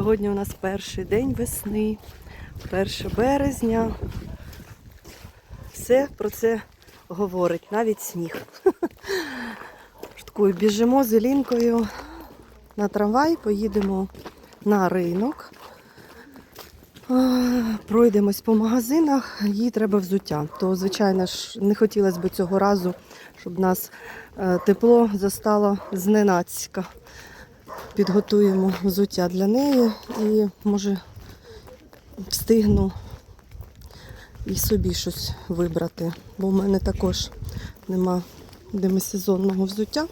Сьогодні у нас перший день весни, 1 березня. Все про це говорить, навіть сніг. Шуткую, біжимо з Елінкою на трамвай, поїдемо на ринок. Пройдемось по магазинах, їй треба взуття. То, звичайно ж, не хотілося б цього разу, щоб нас е, тепло застало зненацька. Підготуємо взуття для неї і може встигну і собі щось вибрати, бо в мене також нема демисезонного взуття.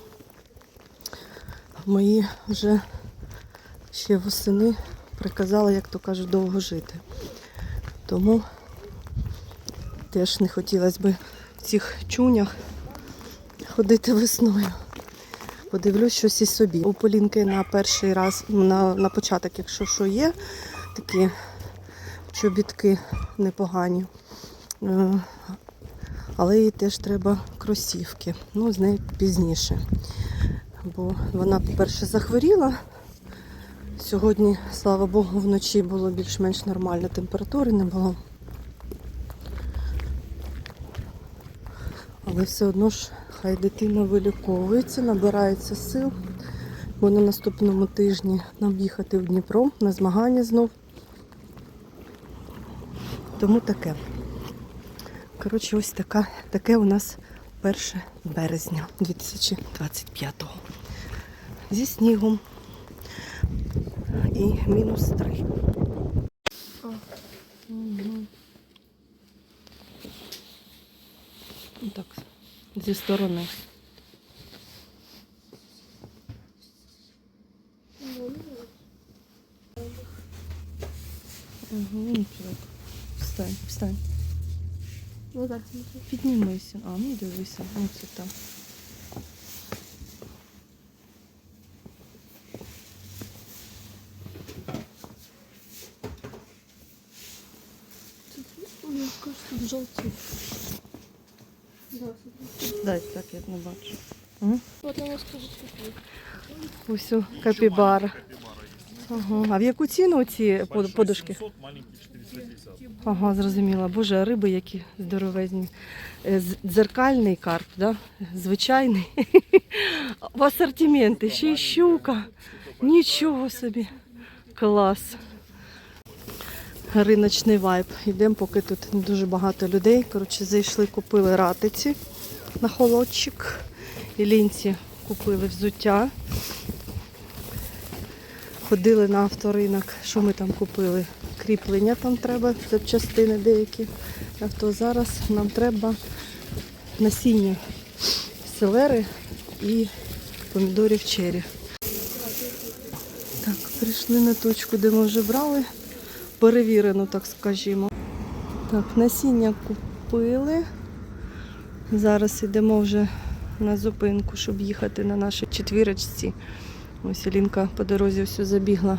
Мої вже ще восени приказали, як то кажуть, довго жити. Тому теж не хотілося б в цих чунях ходити весною. Подивлюсь щось і собі. У Полінки на перший раз, на, на початок, якщо що є, такі чобітки непогані. Е, Але їй теж треба кросівки. Ну, з нею пізніше. Бо вона, по-перше, захворіла. Сьогодні, слава Богу, вночі було більш-менш нормально, температури не було. Але все одно ж хай дитина виліковується, набирається сил, бо на наступному тижні нам їхати в Дніпро на змагання знов. Тому таке. Коротше, ось така, таке у нас 1 березня 2025-го. Зі снігом і мінус 3. Так, зі сторони. Угу. Встань, встань. Ну так. Піднімися. А, ну дивися, ось так. Я не бачу. Ось капібара. Ага. А в яку ціну ці под- подушки? 700, маленький 450. Ага, зрозуміла. Боже, а риби які здоровезні. Е, Дзеркальний карп, да? звичайний. В асортименти, ще й щука. Нічого собі. Клас. Риночний вайб. Йдемо, поки тут не дуже багато людей. Коротше, зайшли, купили ратиці на холодчик. І лінці купили взуття. Ходили на авторинок. Що ми там купили? Кріплення там треба, запчастини деякі. А то зараз нам треба насіння селери і помідорів чері. Так, прийшли на точку, де ми вже брали. Перевірену, так скажімо. Так, насіння купили. Зараз йдемо вже на зупинку, щоб їхати на нашій четвірочці. Ось Елінка по дорозі все забігла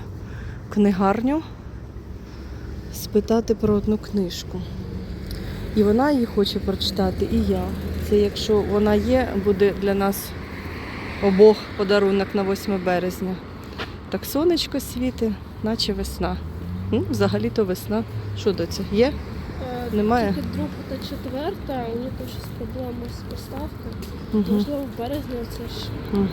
в книгарню спитати про одну книжку. І вона її хоче прочитати, і я. Це якщо вона є, буде для нас обох подарунок на 8 березня. Так сонечко світить, наче весна. Ну, взагалі-то весна. Що до це? Є? Е, Немає? Тільки друга та четверта, у них щось проблема з поставкою. Угу. Можливо, в березні це ж Угу.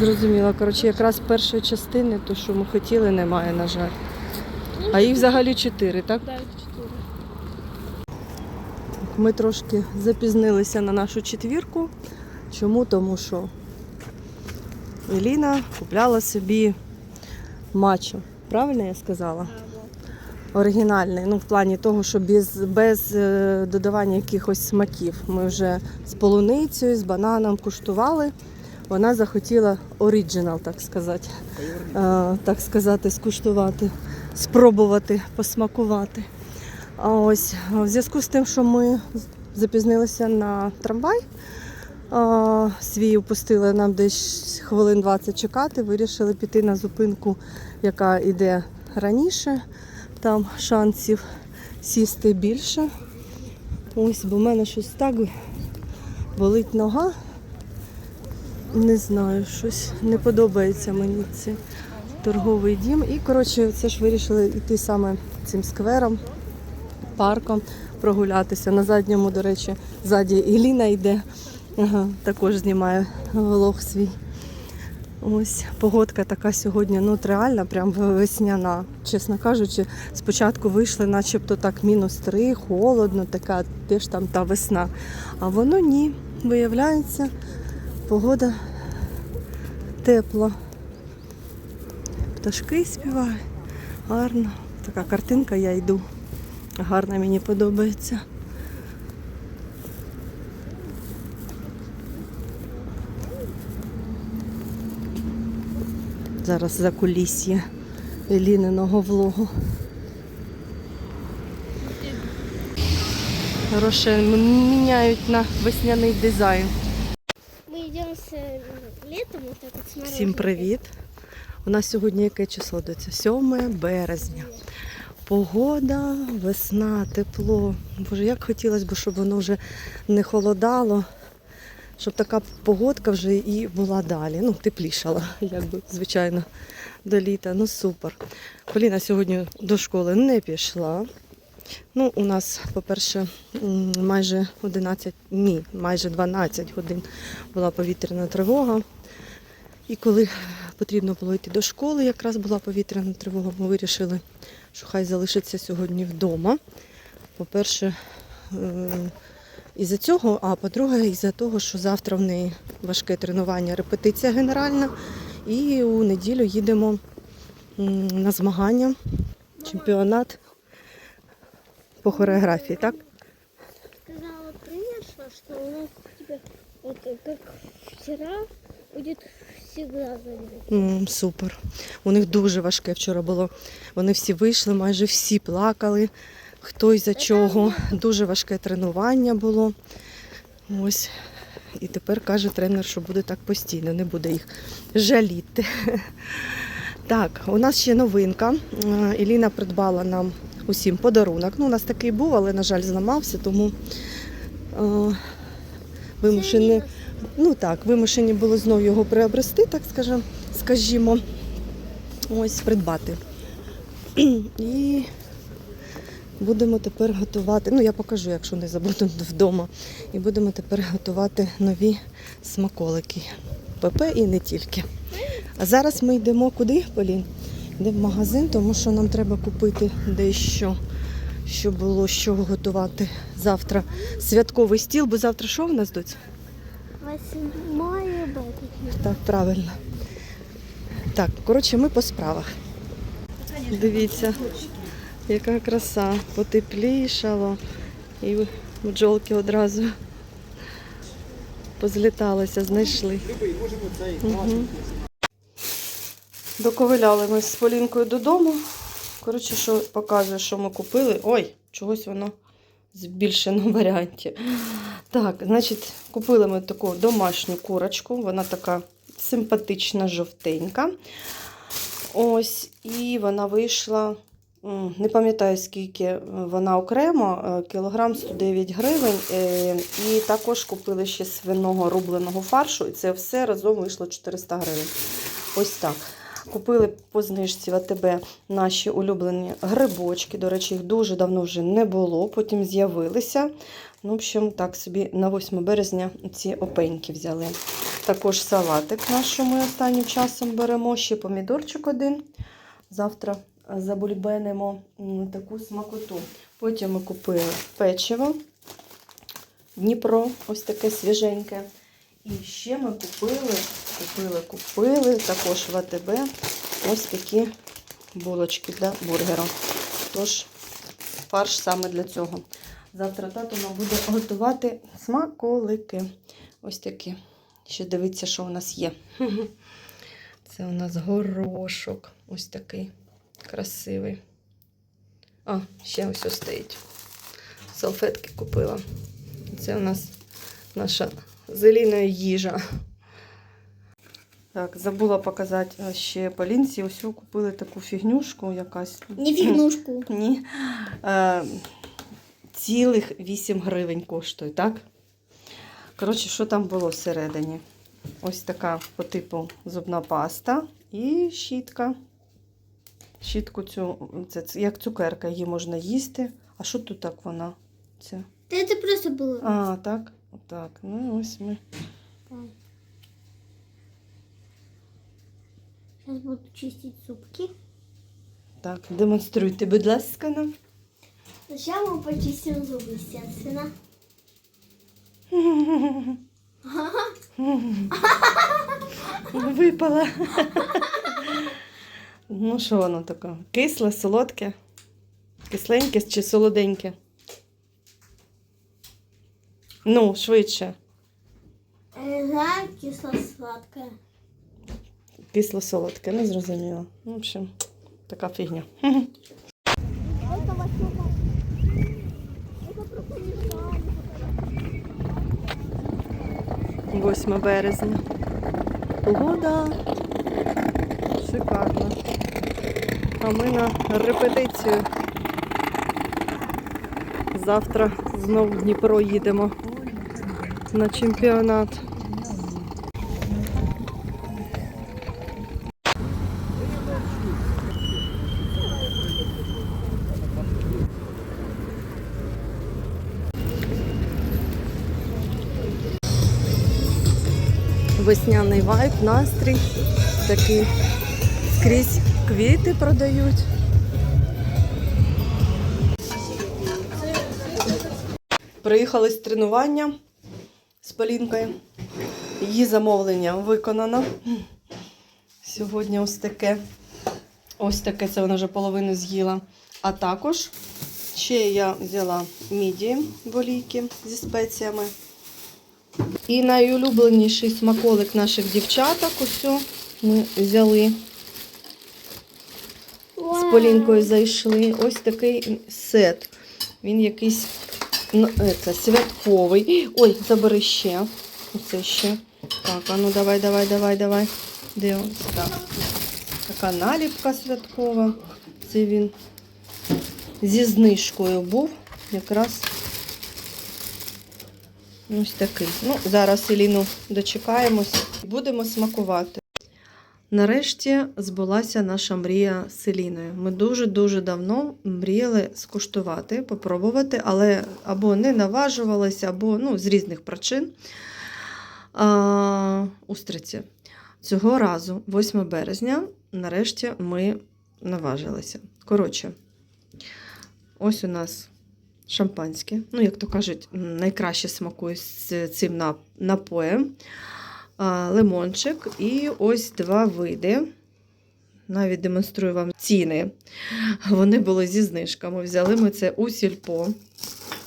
коли буде. Коротше, якраз першої частини, то, що ми хотіли, немає, на жаль. А їх взагалі чотири, так? Дай чотири. Ми трошки запізнилися на нашу четвірку. Чому? Тому що Еліна купляла собі мачо. Правильно я сказала? Оригінальний. Ну, в плані того, що без, без е, додавання якихось смаків. Ми вже з полуницею, з бананом куштували. Вона захотіла оригінал, так сказати. Е, так сказати, скуштувати, спробувати, посмакувати. А ось в зв'язку з тим, що ми запізнилися на трамвай, свій упустили нам десь хвилин 20 чекати, вирішили піти на зупинку, яка йде раніше. Там шансів сісти більше. Ось, бо в мене щось так болить нога. Не знаю, щось не подобається мені це. торговий дім. І, коротше, це ж вирішили йти саме цим сквером, парком прогулятися. На задньому, до речі, ззаді Іліна йде, також знімає влог свій. Ось погодка така сьогодні, ну реально, прям весняна. Чесно кажучи, спочатку вийшли, начебто так мінус три, холодно, така де ж там та весна. А воно ні. Виявляється, погода тепла. Пташки співають. Гарно. Така картинка, я йду. Гарна мені подобається. Зараз за кулісьє Еліниного влогу. Хороше, міняють на весняний дизайн. Идем с э, летом вот так вот с Всім привіт! У нас сьогодні яке число до цього? 7 березня. Погода, весна, тепло. Боже, як хотілося б, щоб воно вже не холодало, щоб така погодка вже і була далі. Ну, теплішала, якби, звичайно, до літа. Ну, супер. Поліна сьогодні до школи не пішла. Ну, у нас, по-перше, майже 11, ні, майже 12 годин була повітряна тривога. І коли потрібно було йти до школи, якраз була повітряна тривога, ми вирішили, що хай залишиться сьогодні вдома. По-перше, із-за цього, а по-друге, із-за того, що завтра в неї важке тренування, репетиція генеральна. І у неділю їдемо на змагання, чемпіонат по хореографії, так? Сказала тренерша, что у нас типа, вот э, как вчера будет всегда Супер. У них дуже важке вчора було. Вони всі вийшли, майже всі плакали. Хто й за чого. Дуже важке тренування було. Ось. І тепер каже тренер, що буде так постійно, не буде їх жаліти. Так, у нас ще новинка. Е, Еліна придбала нам усім подарунок. Ну, у нас такий був, але, на жаль, зламався, тому е, вимушені, ну так, вимушені були знову його приобрести, так скажем, скажімо, ось придбати. І будемо тепер готувати. Ну, я покажу, якщо не забуду вдома. І будемо тепер готувати нові смаколики. ПП і не тільки. А зараз ми йдемо куди, Полін? Йдемо в магазин, тому що нам треба купити дещо, щоб було чого готувати завтра святковий стіл, бо завтра що в нас доць? Восьмое бабушка. Так, правильно. Так, коротше, ми по справах. Дивіться, яка краса. Потеплішало. І бджолки одразу позліталися, знайшли. Угу. Доковиляли ми з Полінкою додому. Коротше, що показує, що ми купили. Ой, чогось воно в збільшеному варіанті. Так, значить, купили ми таку домашню курочку. Вона така симпатична, жовтенька. Ось, і вона вийшла. Не пам'ятаю, скільки е, вона окремо, е, кілограм 109 гривень. е, І також купили ще свиного рубленого фаршу, і це все разом вийшло 400 гривень. Ось так. Купили по знижці в АТБ наші улюблені грибочки. До речі, їх дуже давно вже не було, потім з'явилися. Ну, в общем, так собі на 8 березня ці опеньки взяли. Також салатик наш, що ми останнім часом беремо. Ще помідорчик один. Завтра забульбенимо таку смакоту. Потім ми купили печиво. Дніпро, ось таке свіженьке. І ще ми купили, купили, купили також в АТБ ось такі булочки для бургера. Тож, фарш саме для цього. Завтра тато нам буде готувати смаколики. Ось такі. Ще дивіться, що у нас є. Це у нас горошок. Ось такий красивий. А, ще ось ось стоїть. Салфетки купила. Це у нас наша зелена їжа. Так, забула показати ще Полінці. Ось купили таку фігнюшку якась. Не фигнушку. Ні. Е, цілих 8 гривень коштує, так? Коротше, що там було всередині? Ось така по типу зубна паста і щітка. щітку цю, це, це як цукерка, її можна їсти. А що тут так вона? Це? Да это просто было. А, так? Так. Ну ось ми. Сейчас буду чистить зубки. Так, демонструйте, будь ласка, нам. Сначала мы почистим зубы, естественно. Випала. Ну, що воно таке? Кисле, солодке? Кисленьке чи солоденьке? Ну, швидше. Ага, кисло-сладкое. Кисло-солодке, не зрозуміло. В общем, така фігня. 8 березня. Погода шикарна. А ми на репетицію. Завтра знов в Дніпро їдемо на чемпіонат. Весняний вайб, настрій. Такий скрізь квіти продають. Приїхали з тренування з Полінкою. Її замовлення виконано. Сьогодні ось таке. Ось таке, це вона вже половину з'їла. А також ще я взяла міді волійки зі спеціями. І найулюбленіший смаколик наших дівчаток. Ось ми взяли з Полінкою зайшли. Ось такий сет. Він якийсь ну, е, це, святковий. Ой, забери ще. Оце ще. Так, а ну давай, давай, давай, давай. Де ось так. Така наліпка святкова. Це він зі знижкою був. Якраз ось такий. Ну, зараз Еліну дочекаємось будемо смакувати. Нарешті збулася наша мрія з Еліною. Ми дуже-дуже давно мріяли скуштувати, попробувати, але або не наважувалися, або ну, з різних причин. А, устриці. Цього разу, 8 березня, нарешті ми наважилися. Коротше, ось у нас шампанське. Ну, як то кажуть, найкраще смакує з цим напоєм лимончик і ось два види. Навіть демонструю вам ціни. Вони були зі знижками. Взяли ми це у сільпо,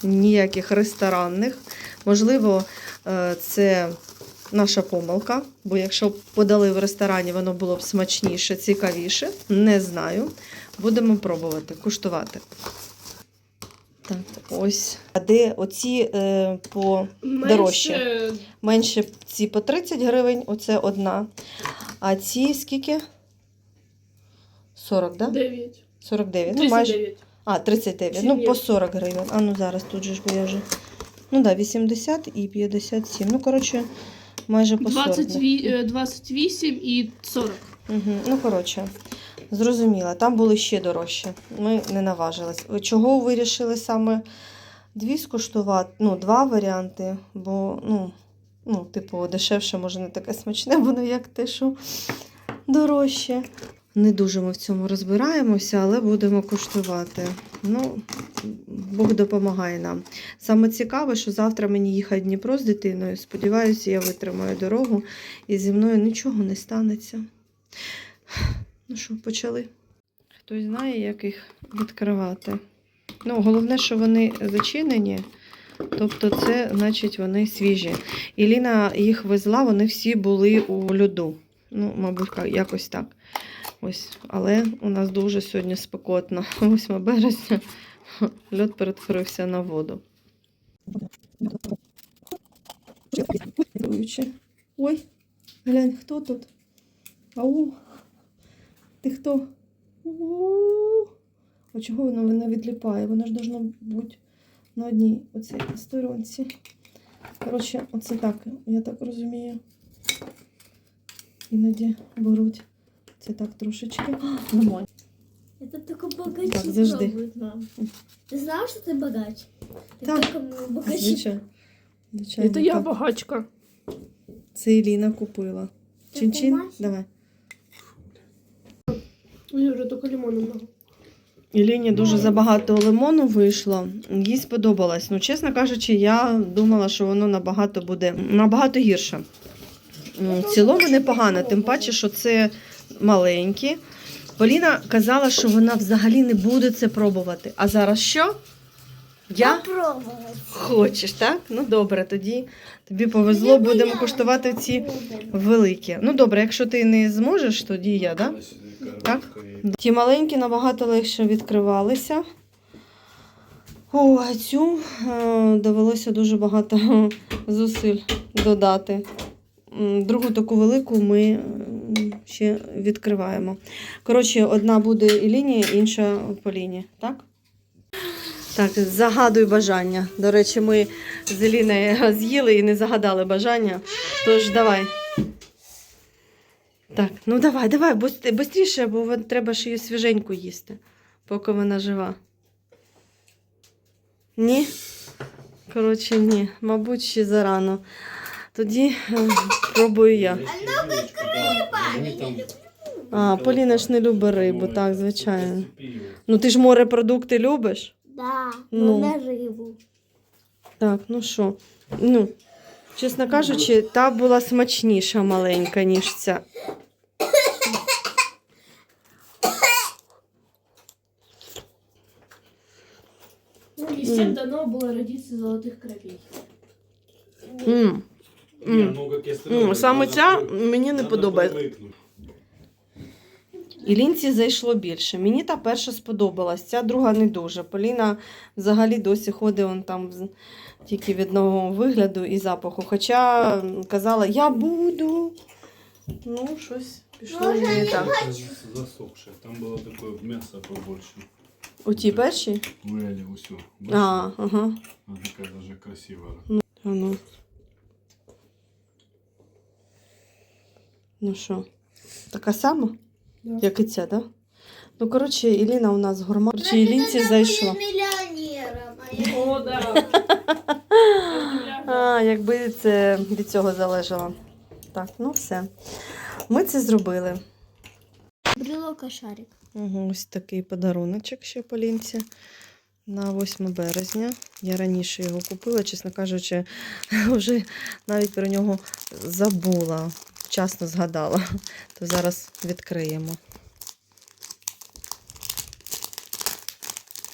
ніяких ресторанних. Можливо, е, це наша помилка, бо якщо б подали в ресторані, воно було б смачніше, цікавіше. Не знаю. Будемо пробувати, куштувати. Так, ось. А де оці е, по Дорожче. Менше ці по 30 гривень, оце одна. А ці скільки? 40. Да? 9. 49. Ну, майже. А, 39. Сім Ну, по 40 гривень. А ну зараз тут же ж бо я вже. Ну так, да, 80 і 57. Ну, коротше, майже по 40. 20, е, 28 і 40. Угу. Ну, коротше, зрозуміла. Там були ще дорожчі. Ми не наважились. Чого вирішили саме дві скуштувати? Ну, два варіанти, бо, ну, ну, типу, дешевше, може, не таке смачне буде, як те, що дорожче. Не дуже ми в цьому розбираємося, але будемо куштувати. Ну, Бог допомагає нам. Саме цікаве, що завтра мені їхати Дніпро з дитиною. Сподіваюся, я витримаю дорогу і зі мною нічого не станеться. Ну що, почали? Хтось знає, як їх відкривати. Ну, головне, що вони зачинені. Тобто, це, значить, вони свіжі. Іліна їх везла, вони всі були у льоду. Ну, мабуть, якось так. Ось. Але у нас дуже сьогодні спекотно. 8 березня. Льод перетворився на воду. Ой, глянь, хто тут? Ау. Ти хто? У. А чого воно не відліпає? Воно ж должно бути на одній оцій сторонці. Коротше, оце так, я так розумію. Іноді беруть. Це так трошечки. А, Лимон. Это только богачи Так, подожди. пробуют, мам. Ты знал, что ты богач? Это Так. только богачи. Звичайно. Звичайно, Це я так. багачка. Це Еліна купила. Чин-чин, Мася? давай. Мені вже тільки лимону много. Іліні дуже забагато лимону вийшло. Їй сподобалось. Ну, чесно кажучи, я думала, що воно набагато буде набагато гірше. Ну, В цілому непогано, тим паче, що це маленькі. Поліна казала, що вона взагалі не буде це пробувати. А зараз що? Я Попробовать. хочеш, так? Ну добре, тоді тобі повезло, будемо куштувати ці великі. Ну добре, якщо ти не зможеш, тоді я, так? Так? Ті маленькі набагато легше відкривалися. О, а цю е, довелося дуже багато зусиль додати. Другу таку велику ми ще відкриваємо. Коротше, одна буде Іліні, інша Поліні, так? Так, загадуй бажання. До речі, ми з Еліною з'їли і не загадали бажання. Тож давай. Так, ну давай, давай, швидше, бо треба ж її свіженьку їсти, поки вона жива. Ні? Коротше, ні. Мабуть, ще зарано. Тоді е, пробую я. А, Поліна ж не любить рибу, так, звичайно. Ну ти ж морепродукти любиш? Да, Ну. ну. на рыбу. Так, ну що? Ну, чесно кажучи, та була смачніша маленька, ніж ця. Всім дано було родитися золотих кровей. М. Ні, М. ну, як я М, Саме ця мені не подобається. привикнути. І лінці зайшло більше. Мені та перша сподобалась, ця друга не дуже. Поліна взагалі досі ходить он там з- тільки від нового вигляду і запаху. Хоча м, казала, я буду. Ну, щось пішло Може, не так. Это засохшее. Там было такое мясо побольше. У тій першій? В реале все. А, ага. Она такая даже красивая. А ну. Ну що, така сама? Да. Як і ця, так? Да? Ну, коротше, Іліна у нас гурман. Чи Ілінці миллионером. а я- О, да. А, якби це від цього залежало. Так, ну все. Ми це зробили. Брелок, шарик. Угу, ось такий подаруночок ще Полінці на 8 березня. Я раніше його купила, чесно кажучи, вже навіть про нього забула, вчасно згадала. То зараз відкриємо.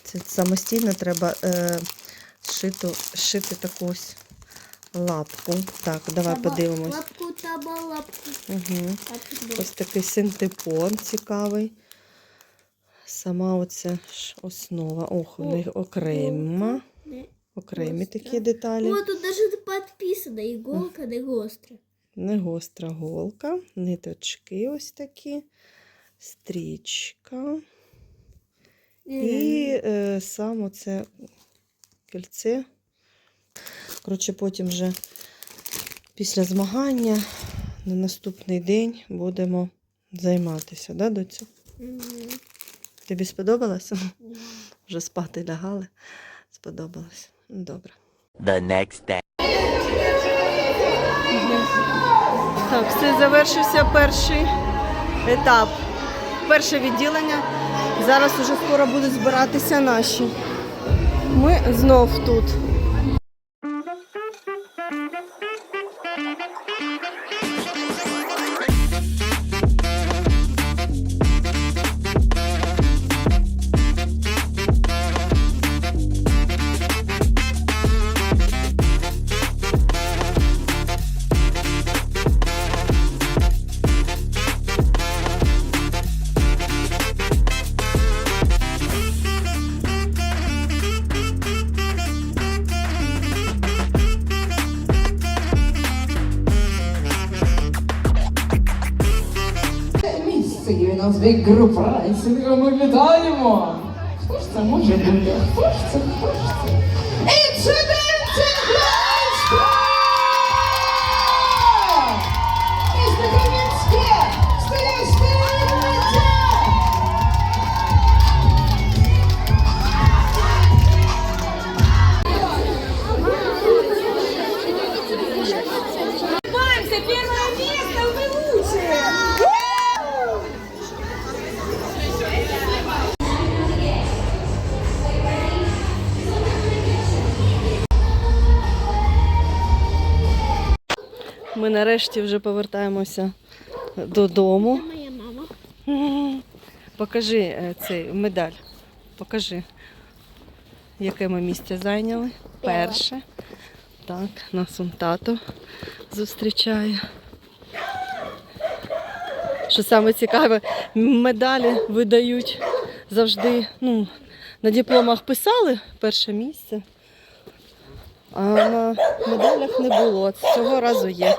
Це самостійно треба е, шиту, шити таку ось лапку. Так, давай Таба- подивимось. Лапку таба, лапку. Угу. Ось такий синтепон цікавий. Сама оця ж основа. Ох, вони окрема. Окремі гостра. такі деталі. О, тут даже подписано. Иголка не гостра. Не гостра голка, ниточки ось такі, стрічка. І е, сам оце кільце. Коротше, потім вже після змагання на наступний день будемо займатися, да, доцю? Мгм. Тобі сподобалося? Вже спати лягали. Сподобалось. Ну, Добре. the next day. Так, все завершився перший етап. Перше відділення. Зараз уже скоро будуть збиратися наші. Ми знов тут. Назві група райсинга. Ми вітаємо. Хто ж це може бути? Хто ж це? Хто ж це? Інцидентів Ми нарешті вже повертаємося додому. Это моя мама. Покажи е, цей медаль. Покажи, яке ми місце зайняли. Перше. Так, нас он тато зустрічає. Що саме цікаве, медалі видають завжди. Ну, на дипломах писали перше місце, а на медалях не було. Цього разу є.